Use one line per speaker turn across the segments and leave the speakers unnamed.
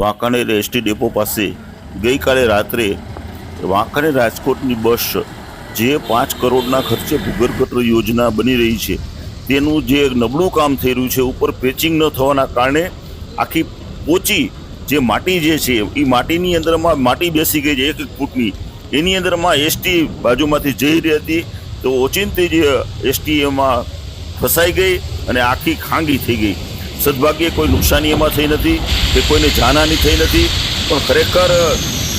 Wankaner ST depot પાસે ગઈકાલે રાત્રે વાંકાનેર રાજકોટની બસ જે પાંચ કરોડના ખર્ચે ભૂગર્ભ યોજના બની રહી છે, તેનું જે નબળું કામ થઈ રહ્યું છે, ઉપર પેચિંગ ન થવાના કારણે આખી પોચી જે માટી જે છે એ માટીની અંદરમાં માટી બેસી ગઈ છે એક એક ફૂટની. એની અંદરમાં એસટી બાજુમાંથી જઈ રહી હતી, તો ઓચિંતી જે એસટી એમાં ફસાઈ ગઈ અને આખી ખાંગી થઈ ગઈ. સદભાગ્યે કોઈ નુકસાની એમાં થઈ નથી કે કોઈને જાનહાની થઈ નથી. પણ ખરેખર,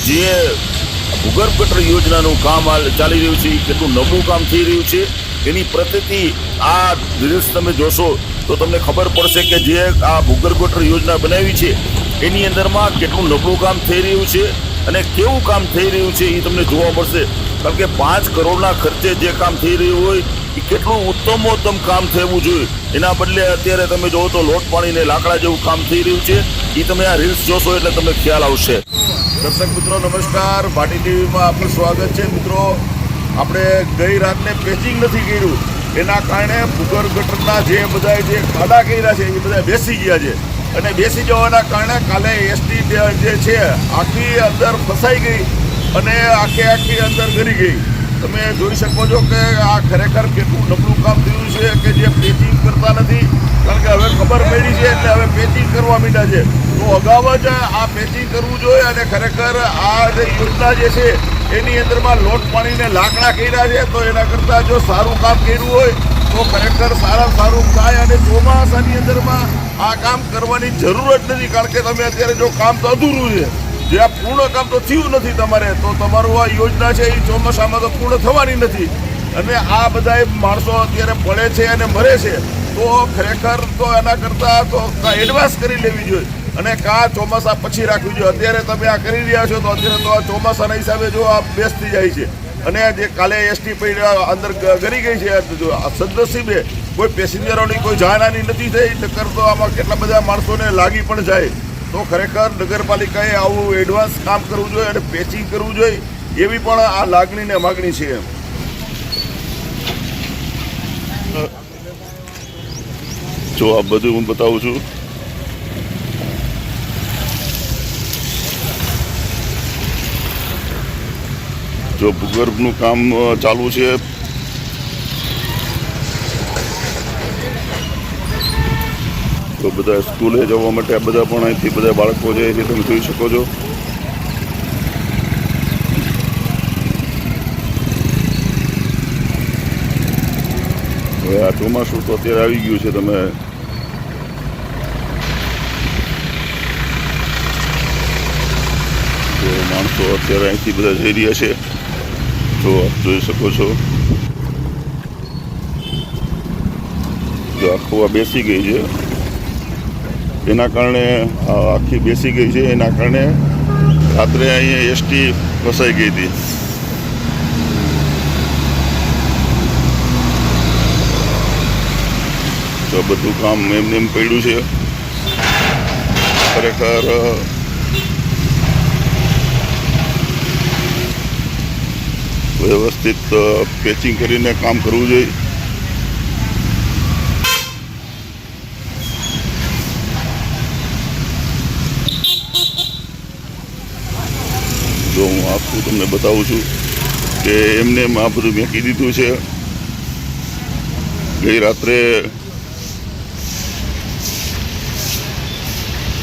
જે ભૂગર્ભ ગટર યોજનાનું કામ ચાલી રહ્યું છે કેટલું નબળું કામ થઈ રહ્યું છે, એની પ્રતિતિ આ રીલ્સ તમે જોશો તો તમને ખબર પડશે કે જે આ ભૂગર્ભ ગટર યોજના બનાવી છે, એની અંદરમાં કેટલું નબળું કામ થઈ રહ્યું છે અને કેવું કામ થઈ રહ્યું છે એ તમને જોવા મળશે. કારણ કે પાંચ કરોડના ખર્ચે જે કામ થઈ રહ્યું હોય એ કેટલું ઉત્તમોત્તમ કામ થવું જોઈએ? એના બદલે અત્યારે તમે જોવો તો લોટ પાણીને લાકડા જેવું કામ થઈ રહ્યું છે. એ તમે આ રીલ્સ જોશો એટલે તમને ખ્યાલ આવશે. દર્શક મિત્રો, નમસ્કાર. ભાટી ટીવીમાં આપનું સ્વાગત છે. મિત્રો, આપણે ગઈ રાતને પેચિંગ નથી કર્યું. એના કારણે ભૂગર્ભ ગટરના જે બધા જે ખાડા કર્યા છે, એ બધા બેસી ગયા છે. અને બેસી જવાના કારણે કાલે એસટી જે છે, આખી અંદર ફસાઈ ગઈ અને આખે આખી અંદર ગરી ગઈ. તમે જોઈ શકો છો કે આ ખરેખર કેટલું નબળું કામ થયું છે કે જે પેચિંગ કરતા નથી. કારણ કે હવે ખબર પડી છે એટલે હવે પેચિંગ કરવા માંડ્યા છે. તો અગાઉ જ આ પેચિંગ કરવું જોઈએ અને ખરેખર આ જે યોજના જે છે, એની અંદરમાં લોટ પાણીને લાકડા કર્યા છે, તો એના કરતાં જો સારું કામ કર્યું હોય, તો ખરેખર સારા સારું થાય અને ચોમાસાની અંદરમાં આ કામ કરવાની જરૂર જ નથી. કારણ કે તમે અત્યારે જો કામ તો અધૂરું છે. જે આ પૂર્ણ કામ તો થયું નથી તમારે, તો તમારું આ યોજના છે એ ચોમાસામાં તો પૂર્ણ થવાની નથી. અને આ બધા માણસો અત્યારે પડે છે અને મરે છે, તો ખરેખર તો એના કરતાં તો એડવાન્સ કરી લેવી જોઈએ. અને કા ચોમાસા પછી રાખવી જોઈએ. અત્યારે તમે આ કરી રહ્યા છો, તો અત્યારે તો આ ચોમાસાના હિસાબે જો આ બેસતી જાય છે. અને જે કાલે એસટી અંદર ગરી ગઈ છે સદનસીબે કોઈ પેસેન્જરોની કોઈ જાનહાની નથી થઈ નકર તો આમાં કેટલા બધા માણસોને લાગી પણ જાય. તો ખરેખર નગરપાલિકાએ આવું એડવાન્સ કામ કરવું જોઈએ અને પેચિંગ કરવું જોઈએ એવી પણ આ લાગણી ને માગણી છે એમ. જો આ બધું હું બતાવું છું. જો ભૂગર્ભનું કામ ચાલુ છે. તો બધા સ્કૂલે જવા માટે આ બધા પણ અહીંથી બધા બાળકો છે એ તમે જોઈ શકો છો. હવે આ ચોમાસું તો અત્યારે આવી ગયું છે તમે. તો માણસો અત્યારે અહીંથી બધા જઈ રહ્યા છે. જો આપ જોઈ શકો છો. જો આખો આ બેસી ગઈ છે. એના કારણે આખી બેસી ગઈ છે. એના કારણે રાત્રે અહીંયા એસટી ફસાઈ ગઈ હતી. તો બધું કામ એમને એમ પડ્યું છે. ખરેખર વ્યવસ્થિત પેચિંગ કરીને કામ કરવું જોઈએ. જો હું આખું તમને બતાવું છું કે એમને એમ આ બધું મેં દીધું છે. ગઈ રાત્રે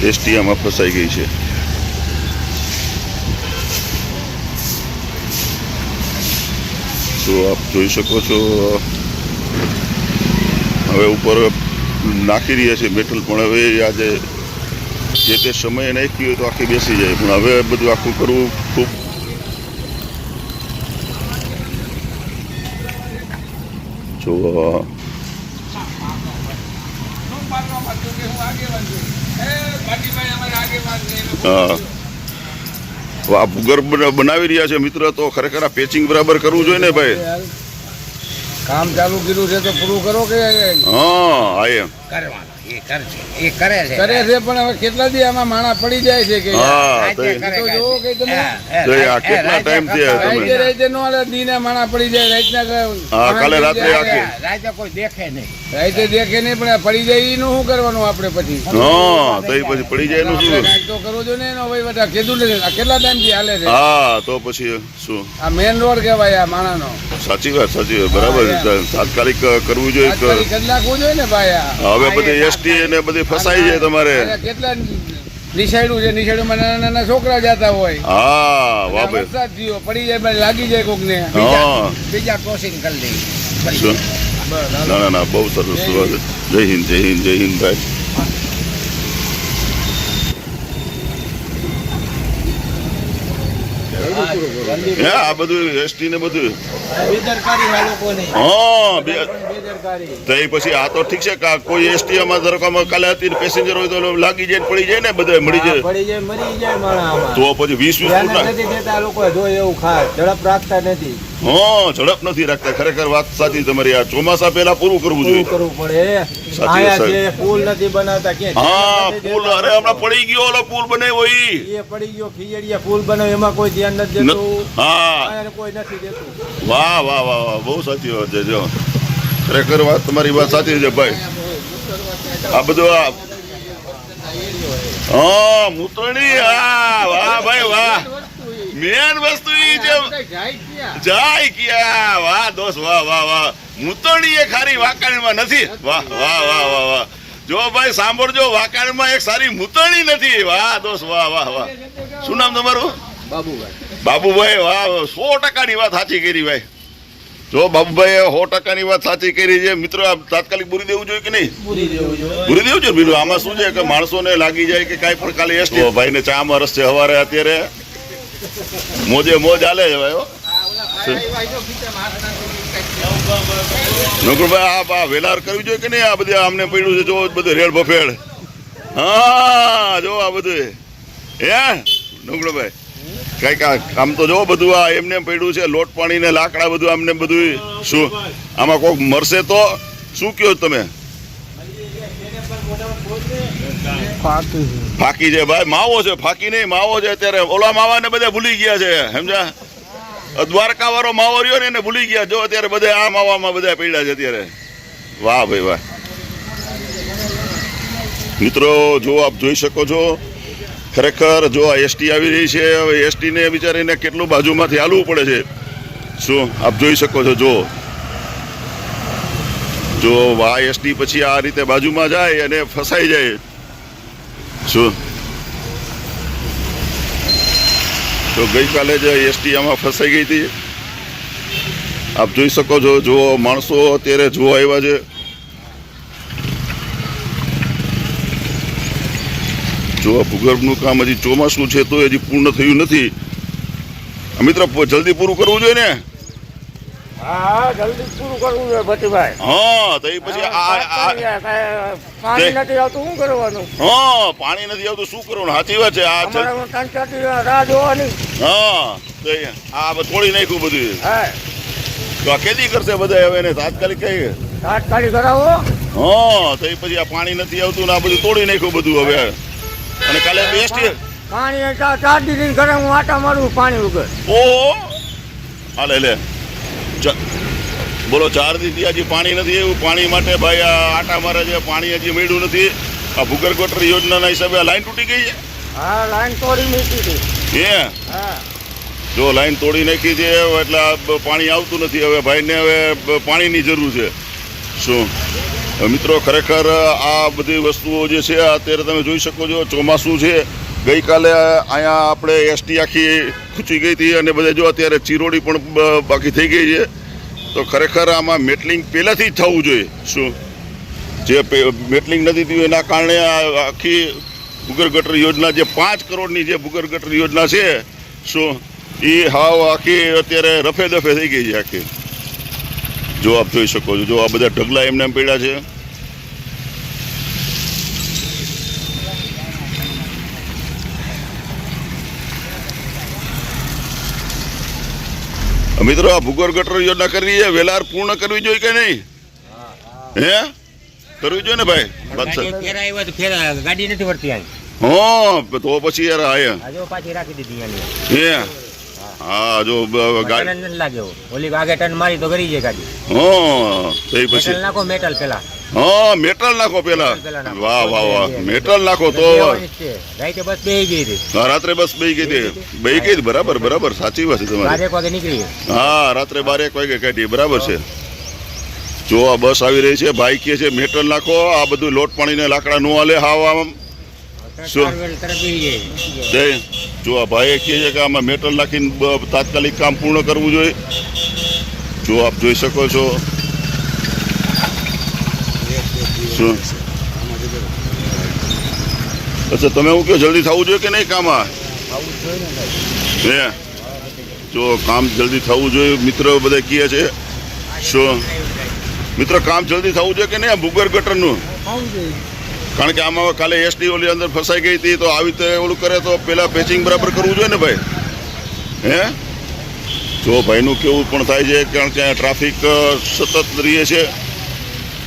એસટીઆમાં ફસાઈ ગઈ છે. તો આપ જોઈ શકો છો, હવે ઉપર નાખી રહ્યા છે મેટલ પણ હવે આજે જે તે સમયે નાખ્યું હોય તો આખી બેસી જાય. પણ હવે બધું આખું કરવું ખૂબ જો આ આ બનાવી રહ્યા છે મિત્ર તો ખરેખર આ પેચિંગ બરાબર કરવું જોઈએ ને ભાઈ?
કામ ચાલુ કર્યું છે તો પૂરું કરો કે
હા આ એમ.
કરવાના. એ કરે છે
કરે છે. પણ હવે કેટલા દી આમાં માણા પડી જાય છે કે
હા
રાજ્ય
તઈ
કરે
તો
કાંઈ.
જોવો કે તમે.
હા, હા,
તો એ આ
રાજ્ય-
કેટલા
રાજ્ય
ટાઈમથી તમે-
રાઈતે રાઈતે નો હાલે દીને માણા પડી જાય રાતના
હા, કાલે રાત્રે આખી.
રાજ્ય- રાજ્ય કોઈ દેખે નહીં.
રાઈતે દેખે નહીં પણ પડી જાય એનું શું કરવાનું આપણે પછી?
હા પછી પડી જાય એનું શું?
તો કરો છો ને એનો કીધું નથી. આ કેટલા ટાઈમથી હાલે છે?
હા તો પછી શું?
આ મેન રોડ કહેવાય આ માણાનો.
સાચી વાત સાચી વાત. બરાબર તાત્કાલિક કરવું જોઈએ
ને ભાઈ
હવે બધી એસટી ને બધી ફસાઈ જાય તમારે.
કેટલા નિશાળું છે? નિશાળુમાં નાના નાના છોકરા જતા હોય.
હા વાહ
વરસાદ થયો પડી જાય લાગી જાય કોક ને
બીજા ક્રોસિંગ કરી દઈ
ના ના ના બહુ સરસ. જય હિન્દ જય હિન્દ જય હિન્દ ભાઈ. હે આ બધું એસટી ને બધું. હા તો એ પછી આ તો ઠીક છે કે કોઈ એસટી માં ધારો કે કાલે હતી પેસેન્જર હોય તો લાગી જાય પડી જાય ને બધા મળી જાય.
પડી જાય મરી જાય માણસ આમાં.
તો પછી વીસ વીસ
નથી દેતા લોકો જો એવું ખાસ ઝડપ રાખતા નથી.
હા ઝડપ નથી રાખતા. ખરેખર વાત સાચી તમારી. આ ચોમાસા પહેલા પૂરું કરવું જોઈએ.
કરવું પડે. આયા છે પુલ નથી બનાવતા ક્યાં
હા પુલ અરે હમણાં પડી ગયો ઓલો પુલ બને ઈ.
એ પડી ગયો ખીજડીયા પુલ બનાવ્યો. એમાં કોઈ ધ્યાન નથી દેતું.
હા.
કોઈ નથી દેતું.
વાહ વાહ વાહ વાહ. બહુ સાચી વાત છે જો. ખરેખર વાત તમારી વાત સાચી છે ભાઈ. આ બધું આ હા મૂત્રણી હા વાહ ભાઈ વાહ. મેન વસ્તુ ઈ છે. જાય ક્યાં? વાહ દોસ્ત વાહ વાહ વાહ. મૂતરણી એ ખારી વાકાણીમાં નથી. વાહ વાહ વાહ વાહ વાહ. જો ભાઈ સાંભળજો વાકાણીમાં એક સારી મૂતરણી નથી. વાહ દોસ્ત વાહ વાહ વાહ. શું નામ તમારું? બાબુભાઈ. વાહ સો ટકાની વાત સાચી કરી ભાઈ. જો બાબુભાઈ સો ટકાની વાત સાચી કરી છે. મિત્રો આ તાત્કાલિક પૂરી દેવું જોઈએ કે નહીં?
પૂરી દેવું જોઈએ.
છે બીજું આમાં શું છે કે માણસોને લાગી જાય કે કાંઈ પણ કાલે એસટી? ભાઈને ચામાં રસ છે સવારે અત્યારે. મોજે મોજ હાલે છે ભાઈ આ વેલાર કરવી જોઈએ કે નહીં? આ બધી અમને પડ્યું છે. જો બધું રેડ બફેડ હા જો આ બધું. હે? નકુરભાઈ, કંઈક આમ તો જો બધું આ એમને એમ પડ્યું છે. લોટ પાણી ને લાકડા બધું આમને બધું શું આમાં કોઈક મરશે તો શું કયો તમે? ફાકી છે ભાઈ, માવો છે, ફાકી નહીં, માવો છે. અત્યારે ઓલા માવા ને બધા ભૂલી ગયા છે સમજા દ્વારકા વાળો માવો રહ્યો ને એને ભૂલી ગયા. જો અત્યારે બધા આ માવામાં બધા પડ્યા છે અત્યારે. વાહ ભાઈ, વાહ. મિત્રો, જો આપ જોઈ શકો છો, ખરેખર જો આ એસટી આવી રહી છે, હવે એસટી ને બિચારીને કેટલું બાજુમાંથી હાલવું પડે છે? શું આપ જોઈ શકો છો? જો. જો એસટી પછી આ રીતે બાજુમાં જાય અને ફસાઈ જાય, શું? તો ગઈકાલે જ એસટી આમાં ફસાઈ ગઈ હતી. આપ જોઈ શકો છો જો માણસો અત્યારે જોવા આવ્યા છે. જો ભૂગર્ભનું કામ હજી ચોમાસું છે, તો હજી પૂર્ણ થયું નથી. મિત્ર જલ્દી પૂરું કરવું જોઈએ ને?
હા જલ્દી પૂરું કરવું જોઈએ ભટ્ટીભાઈ.
હા તો એ પછી
પાણી નથી આવતું શું કરવાનું?
હા પાણી નથી આવતું શું કરવાનું? સાચી વાત છે આ
ત્રણ ચાર રાહ જોવાની.
હા તો આ તોડી નાખ્યું બધું.
હા.
તો આ કેદી કરશે બધા હવે એને તાત્કાલિક કઈ
તાત્કાલિક કરાવો.
હા તો એ પછી આ પાણી નથી આવતું ને આ બધું તોડી નાખ્યું બધું હવે. અને કાલે એસટી
પાણી ચાર દિન ઘરે હું આટા મારું પાણી વગર.
ઓહો હાલે લે. બોલો ચાર દી હજી પાણી નથી એવું પાણી માટે ભાઈ આ આટા મારે છે પાણી હજી મળ્યું નથી. આ ભૂગર્ભ ગોટર યોજનાના હિસાબે આ લાઈન તૂટી ગઈ છે?
હા લાઈન તોડી મૂકી હતી.
હે?
હા.
જો લાઈન તોડી નાખી છે એટલે પાણી આવતું નથી. હવે ભાઈને હવે પાણીની જરૂર છે. શું? મિત્રો ખરેખર આ બધી વસ્તુઓ જે છે અત્યારે તમે જોઈ શકો છો ચોમાસું છે. ગઈકાલે અહીંયા આપણે એસટી આખી ખૂંચી ગઈ હતી અને બધા જો અત્યારે ચીરોડી પણ બાકી થઈ ગઈ છે. તો ખરેખર આમાં મેટલિંગ પહેલાંથી જ થવું જોઈએ. શું? જે મેટલિંગ નથી થયું એના કારણે આખી ભૂગર ગટર યોજના જે પાંચ કરોડની જે ભૂગર ગટર યોજના છે, શું? એ હાવ આખી અત્યારે રફે દફે થઈ ગઈ છે આખી. જો આપ જોઈ શકો છો, જો આ બધા ઢગલા એમને એમ પડ્યા છે. મિત્રો આ ભૂગોળ ગટર યોજના કરવી છે? વેલાર પૂર્ણ કરવી જોઈએ કે નહીં? હે? કરવી જોઈએ ને ભાઈ?
ગાડી તો નથી વળતી
હા તો પછી યાર આયા.
પાછી રાખી દીધી
હે? હા જો ગાડી
લાગે ઓલી આગે ટન મારી તો ગરી જાય ગાડી.
હા તો પછી
મેટલ નાખો મેટલ પેલા.
હા મેટલ નાખો પેલા. વાહ વાહ વાહ. મેટલ નાખો તો.
રાઈતે બસ બેહી ગઈ હતી.
રાત્રે બસ બેઈ ગઈ હતી. બેઈ ગઈ બરાબર બરાબર. સાચી વાત છે તમારી.
બાર એક વાગે નીકળી
હા રાત્રે બાર એક વાગે કાઢી બરાબર છે. જો આ બસ આવી રહી છે ભાઈ કહે છે મેટલ નાખો આ બધું લોટ પાણીને લાકડા નો હાલે હાવ આમ જો આ ભાઈએ કહે છે કે આમાં મેટલ નાખીને તાત્કાલિક કામ પૂર્ણ કરવું જોઈએ. જો આપ જોઈ શકો છો. અચ્છા તમે એવું કહો જલ્દી થવું જોઈએ કે નહીં કામ આ જો કામ જલ્દી થવું જોઈએ મિત્ર બધા કહે છે. શું? મિત્ર કામ જલ્દી થવું જોઈએ કે નહીં? ભૂગર ગટરનું? કારણ કે આમાં કાલે એસટી ઓલી અંદર ફસાઈ ગઈ હતી, તો આવી રીતે ઓલું કરે તો પેલા પેચિંગ બરાબર કરવું જોઈએ ને ભાઈ? હે? જો ભાઈનું કેવું પણ થાય છે, કારણ કે ટ્રાફિક સતત રહે છે.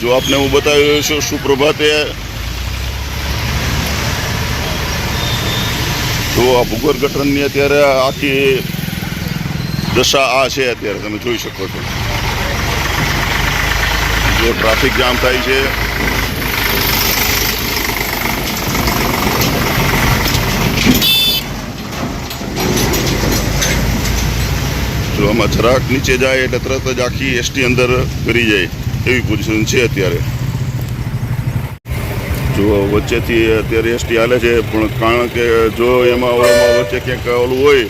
જો આપને હું બતાવી રહ્યો છું, સુપ્રભાતે જો આ ભૂગર ગઠનની અત્યારે આખી દશા આ છે અત્યારે, તમે જોઈ શકો છો. જો ટ્રાફિક જામ થાય છે જો આમાં જરાક નીચે જાય એટલે તરત જ આખી એસટી અંદર કરી જાય એવી પોઝિશન છે અત્યારે. જો વચ્ચેથી અત્યારે એસટી હાલે છે, પણ કારણ કે જો એમાં ઓલામાં વચ્ચે ક્યાંક ઓલું હોય,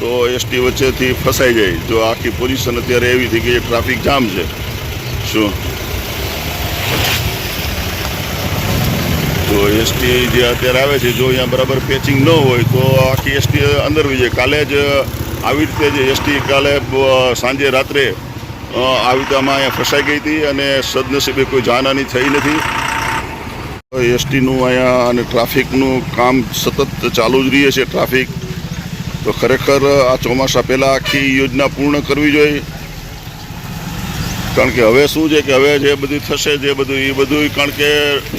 તો એસટી વચ્ચેથી ફસાઈ જાય. જો આખી પોઝિશન અત્યારે એવી થઈ ગઈ છે ટ્રાફિક જામ છે. શું? તો એસટી જે અત્યારે આવે છે, જો અહીંયા બરાબર પેચિંગ ન હોય, તો આખી એસટી અંદર હોય જાય કાલે જ આવી રીતે જે એસટી કાલે સાંજે રાત્રે આવી રીતે આમાં અહીંયા ફસાઈ ગઈ હતી અને સદનસીબે કોઈ જાનહાની થઈ નથી. એસટીનું અહીંયા અને ટ્રાફિકનું કામ સતત ચાલુ જ રહીએ છે ટ્રાફિક. તો ખરેખર આ ચોમાસા પહેલાં આખી યોજના પૂર્ણ કરવી જોઈએ. કારણ કે હવે શું છે કે હવે જે બધું થશે, જે બધું, એ બધું કારણ કે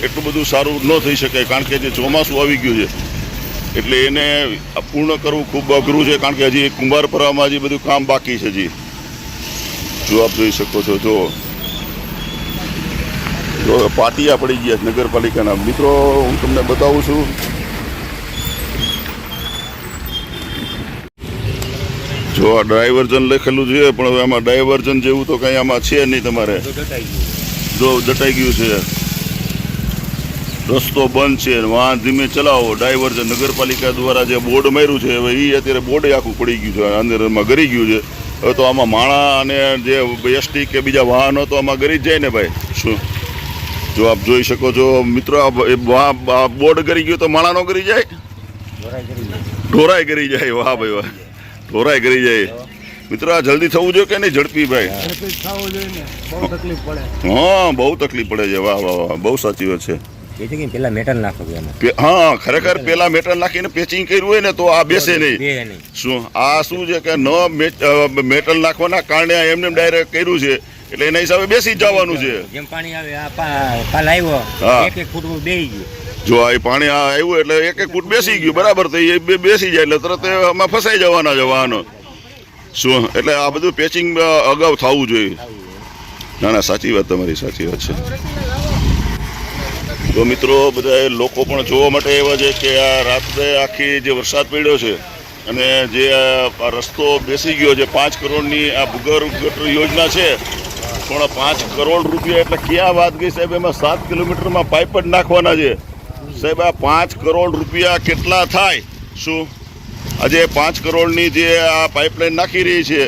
એટલું બધું સારું ન થઈ શકે કારણ કે જે ચોમાસું આવી ગયું છે એટલે એને પૂર્ણ કરવું ખૂબ અઘરું છે, કારણ કે હજી કુંભારપરામાં હજી બધું કામ બાકી છે હજી. જો આપ જોઈ શકો છો, જો. પાટિયા પડી ગયા છે નગરપાલિકાના. મિત્રો, હું તમને બતાવું છું. જો આ ડાયવર્ઝન લખેલું છે, પણ હવે આમાં ડાયવર્ઝન જેવું તો કંઈ આમાં છે નહીં તમારે. જો દટાઈ ગયું છે. રસ્તો બંધ છે વાહન ધીમે ચલાવો. ડાયવર્ઝન નગરપાલિકા દ્વારા જે બોર્ડ માર્યું છે હવે એ અત્યારે બોર્ડ આખું પડી ગયું છે અંદરમાં ગરી ગયું છે. હવે તો આમાં માણા અને જે એસટી કે બીજા વાહનો તો આમાં ગરી જાય ને ભાઈ. શું? જો આપ જોઈ શકો છો મિત્રો બોર્ડ ગરી ગયું તો માણાનો ગરી જાય? ઢોરાય ગરી જાય. વાહ ભાઈ વાહ. ઢોરાય ગરી જાય. મિત્રો આ જલ્દી થવું જોઈએ કે નહીં ઝડપી ભાઈ? હા બહુ તકલીફ પડે છે. વાહ વાહ વાહ. બહુ સાચી વાત છે.
એ પેલા મેટલ નાખો એમાં.
હા ખરેખર પેલા મેટલ નાખીને પેચિંગ કર્યું હોય ને તો આ બેસે નહીં. શું? આ શું છે કે ન મેટલ નાખવાના કારણે એમને ડાયરેક્ટ કર્યું છે. એટલે એના હિસાબે બેસી જવાનું છે.
જેમ પાણી આવે આ પાલ આવ્યો
હા.
એક એક ફૂટ બેહી ગયું.
જો આ પાણી આ આવ્યું એટલે એક એક ફૂટ બેસી ગયું બરાબર તો એ બે બેસી જાય એટલે તરત આમાં ફસાઈ જવાના છે વાહનો. શું? એટલે આ બધું પેચિંગ અગાઉ થવું જોઈએ. ના ના સાચી વાત તમારી સાચી વાત છે. તો મિત્રો બધા લોકો પણ જોવા માટે એવા છે કે આ રાત્રે આખી જે વરસાદ પડ્યો છે અને જે આ રસ્તો બેસી ગયો છે, પાંચ કરોડની આ ભૂગર્ભ ગટર યોજના છે, પણ પાંચ કરોડ રૂપિયા એટલે ક્યાં વાત ગઈ સાહેબ? એમાં સાત કિલોમીટરમાં પાઇપ જ નાખવાના છે. સાહેબ, આ પાંચ કરોડ રૂપિયા કેટલા થાય? શું? આજે પાંચ કરોડની જે આ પાઇપલાઇન નાખી રહી છે,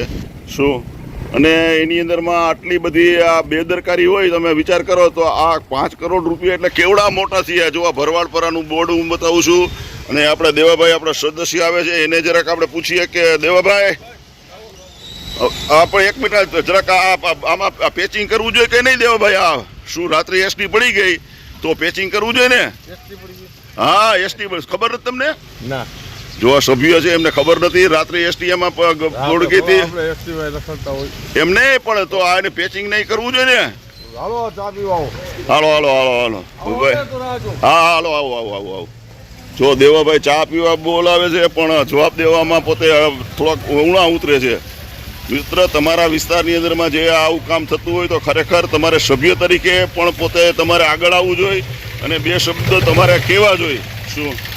શું? અને એની અંદરમાં આટલી બધી આ બેદરકારી હોય તમે વિચાર કરો તો આ પાંચ કરોડ રૂપિયા એટલે કેવડા મોટા થયા. જો આ ભરવાડપરાનું બોર્ડ હું બતાવું છું અને આપણે દેવાભાઈ આપણા સદસ્ય આવે છે એને જરાક આપણે પૂછીએ કે દેવાભાઈ આપણે એક મિનિટ જરાક આમાં પેચિંગ કરવું જોઈએ કે નહીં દેવાભાઈ? આ શું રાત્રે એસટી પડી ગઈ? તો પેચિંગ કરવું જોઈએ ને? હા એસટી ખબર નથી તમને?
ના.
જો આ સભ્ય છે એમને ખબર નથી. રાત્રે એસટી એમાં પ- બોર્ડ ગઈ હતી. એમને પણ તો આ એને પેચિંગ નહીં કરવું જોઈએ ને.
હાલો.
હાલો હાલો હાલો હાલો. હા હાલો આવો આવો આવો આવો. જો દેવાભાઈ ચા પીવા બોલાવે છે પણ જવાબ દેવામાં પોતે થોડાક ઉણા ઉતરે છે. મિત્ર તમારા વિસ્તારની અંદરમાં જે આવું કામ થતું હોય તો ખરેખર તમારે સભ્ય તરીકે પણ પોતે તમારે આગળ આવવું જોઈએ અને બે શબ્દ તમારે કહેવા જોઈએ. શું?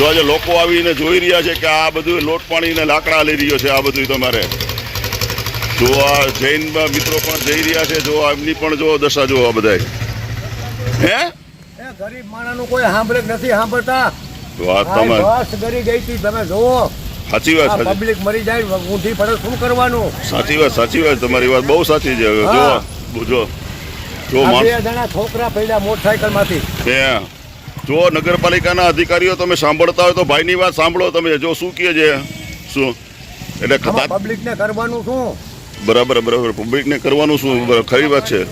જો આજે લોકો આવીને જોઈ રહ્યા છે કે આ બધું લોટ પાણીને લાકડા લઈ રહ્યો છે આ બધું તમારે. જો આ જૈન મિત્રો પણ જઈ રહ્યા છે જો એમની પણ જો દશા જો આ બધા હે?
ગરીબ માણસનું કોઈ સાંભળે નથી સાંભળતા?
વાત તમારી.
વાત ગરી ગઈ હતી તમે જોવો
સાચી વાત
પબ્લિક મરી જાય ઊંધી પડે શું કરવાનું?
સાચી વાત સાચી વાત તમારી વાત બહુ સાચી છે. જો. જો જો
બે જણા છોકરા પડ્યા મોટરસાયકલમાંથી.
હે જો નગરપાલિકાના અધિકારીઓ તમે સાંભળતા હોય તો ભાઈની વાત સાંભળો. તમે જો શું કહે છે? શું? એટલે પબ્લિકને
પબ્લિક ને કરવાનું શું?
બરાબર બરાબર. પબ્લિકને કરવાનું શું? ખરી વાત છે.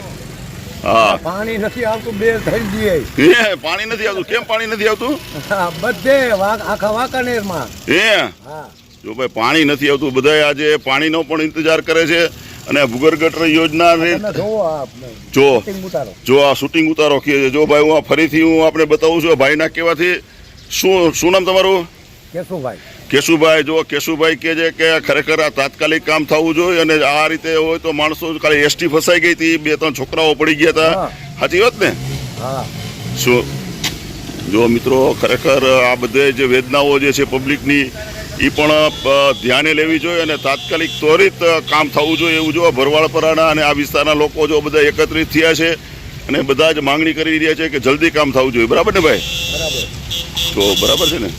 હા.
પાણી નથી આવતું બે થઈ જઈએ
પાણી નથી આવતું. કેમ પાણી નથી આવતું?
બધે આખા વાંકાનેરમાં.
હે?
હા.
જો ભાઈ પાણી નથી આવતું બધાય આજે પાણીનો પણ ઇંતજાર કરે છે. અને ભૂગર્ભ ગટર યોજના જો જો આ શૂટિંગ ઉતારો કે જો ભાઈ હું ફરીથી હું આપણે બતાવું છું ભાઈના કહેવાથી શું શું નામ તમારું?
કેશુભાઈ.
કેશુભાઈ જો કેશુભાઈ કે છે કે ખરેખર આ તાત્કાલિક કામ થવું જોઈએ અને આ રીતે હોય તો માણસો ખાલી એસટી ફસાઈ ગઈ હતી બે ત્રણ છોકરાઓ પડી ગયા હતા. સાચી વાત ને? શું? જો મિત્રો ખરેખર આ બધે જે વેદનાઓ જે છે પબ્લિકની એ પણ ધ્યાને લેવી જોઈએ અને તાત્કાલિક ત્વરિત કામ થવું જોઈએ એવું જો ભરવાડપરાના અને આ વિસ્તારના લોકો જો બધા એકત્રિત થયા છે અને બધા જ માંગણી કરી રહ્યા છે કે જલ્દી કામ થવું જોઈએ. બરાબર ને ભાઈ?
બરાબર.
તો બરાબર છે ને?